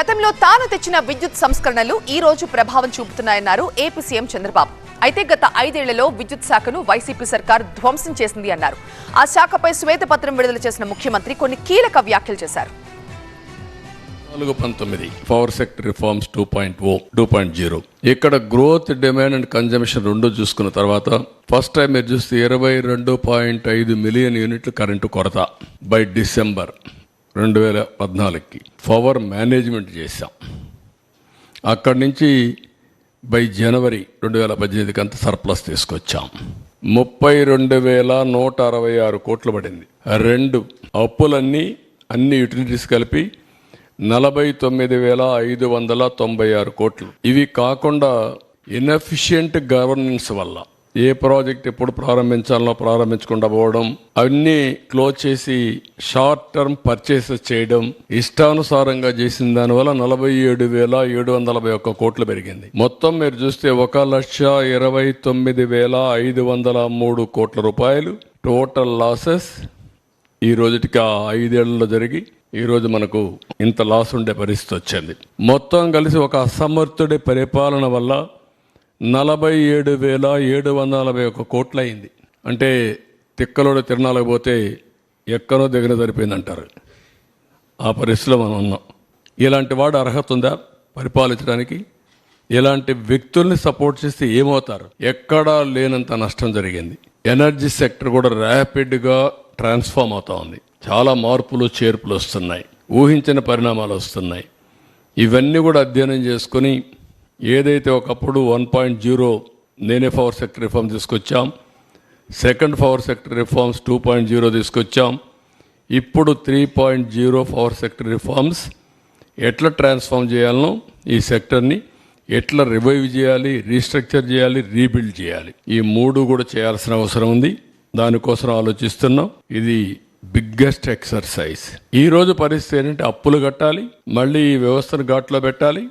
గతంలో తాను తెచ్చిన విద్యుత్ సంస్కరణలు ఈ రోజు ప్రభావం చూపుతున్నాయన్నారు ఏపీ సీఎం చంద్రబాబు. అయితే గత ఐదేళ్ళలో విద్యుత్ శాఖను వైసీపీ సర్కార్ ధ్వంసం చేసింది అన్నారు. ఆ శాఖపై శ్వేతపత్రం విడుదల చేసిన ముఖ్యమంత్రి కొన్ని కీలక వ్యాఖ్యలు చేశారు. నాలుగు పంతొమ్మిది power sector reforms two point o two point zero. ఇక్కడ గ్రోత్ డిమాండ్ అండ్ కన్జంప్షన్ రెండు చూసుకున్న తర్వాత ఫస్ట్ టైం మీరు చూస్తే ఇరవై రెండు పాయింట్ ఐదు మిలియన్ యూనిట్లు కరెంటు కొరత. By December. రెండు వేల పద్నాలుగుకి పవర్ మేనేజ్మెంట్ చేశాం. అక్కడి నుంచి బై జనవరి రెండు వేల పద్దెనిమిదికి అంత సర్ప్లస్ తీసుకొచ్చాం. ముప్పై రెండు వేల నూట అరవై ఆరు కోట్లు పడింది. రెండు అప్పులన్నీ అన్ని యూటిలిటీస్ కలిపి నలభై తొమ్మిది వేల ఐదు వందల తొంభై ఆరు కోట్లు. ఇవి కాకుండా ఇన్ఎఫిషియంట్ గవర్నెన్స్ వల్ల ఏ ప్రాజెక్ట్ ఎప్పుడు ప్రారంభించాలో ప్రారంభించకుండా పోవడం అన్నీ క్లోజ్ చేసి షార్ట్ టర్మ్ పర్చేసెస్ చేయడం ఇష్టానుసారంగా చేసిన దానివల్ల నలభై ఏడు వేల ఏడు వందల ఒక్క కోట్లు పెరిగింది. మొత్తం మీరు చూస్తే ఒక లక్ష ఇరవై తొమ్మిది వేల ఐదు వందల మూడు కోట్ల రూపాయలు. టోటల్ లాసెస్ ఈ రోజుటికి ఆ ఐదేళ్ళలో జరిగి ఈ రోజు మనకు ఇంత లాస్ ఉండే పరిస్థితి వచ్చింది. మొత్తం కలిసి ఒక అసమర్థుడి పరిపాలన వల్ల నలభై ఏడు వేల ఏడు వందల నలభై ఒక్క కోట్లు అయింది అంటే తిక్కలోడు తిరణాలకు పోతే ఎక్కనో దిగన సరిపోయింది అంటారు ఆ పరిస్థితిలో మనం ఉన్నాం. ఇలాంటి వాడు అర్హత ఉందా? పరిపాలించడానికి ఇలాంటి వ్యక్తుల్ని సపోర్ట్ చేస్తే ఏమవుతారు? ఎక్కడా లేనంత నష్టం జరిగింది. ఎనర్జీ సెక్టర్ కూడా ర్యాపిడ్గా ట్రాన్స్ఫార్మ్ అవుతా ఉంది. చాలా మార్పులు చేర్పులు వస్తున్నాయి. ఊహించిన పరిణామాలు వస్తున్నాయి. ఇవన్నీ కూడా అధ్యయనం చేసుకొని ఏదైతే ఒకప్పుడు వన్ పాయింట్ జీరో నేనే పవర్ సెక్టర్ రిఫార్మ్ తీసుకొచ్చాం second power sector reforms two point zero తీసుకొచ్చాం ఇప్పుడు three point zero power sector reforms ఎట్లా ట్రాన్స్ఫార్మ్ చేయాలనో ఈ సెక్టర్ని ఎట్లా రివైవ్ చేయాలి రీస్ట్రక్చర్ చేయాలి రీబిల్డ్ చేయాలి. ఈ మూడు కూడా చేయాల్సిన అవసరం ఉంది. దానికోసం ఆలోచిస్తున్నాం. ఇది బిగ్గెస్ట్ ఎక్సర్సైజ్ ఈరోజు పరిస్థితి ఏంటంటే అప్పులు కట్టాలి మళ్ళీ ఈ వ్యవస్థను ఘాట్లో పెట్టాలి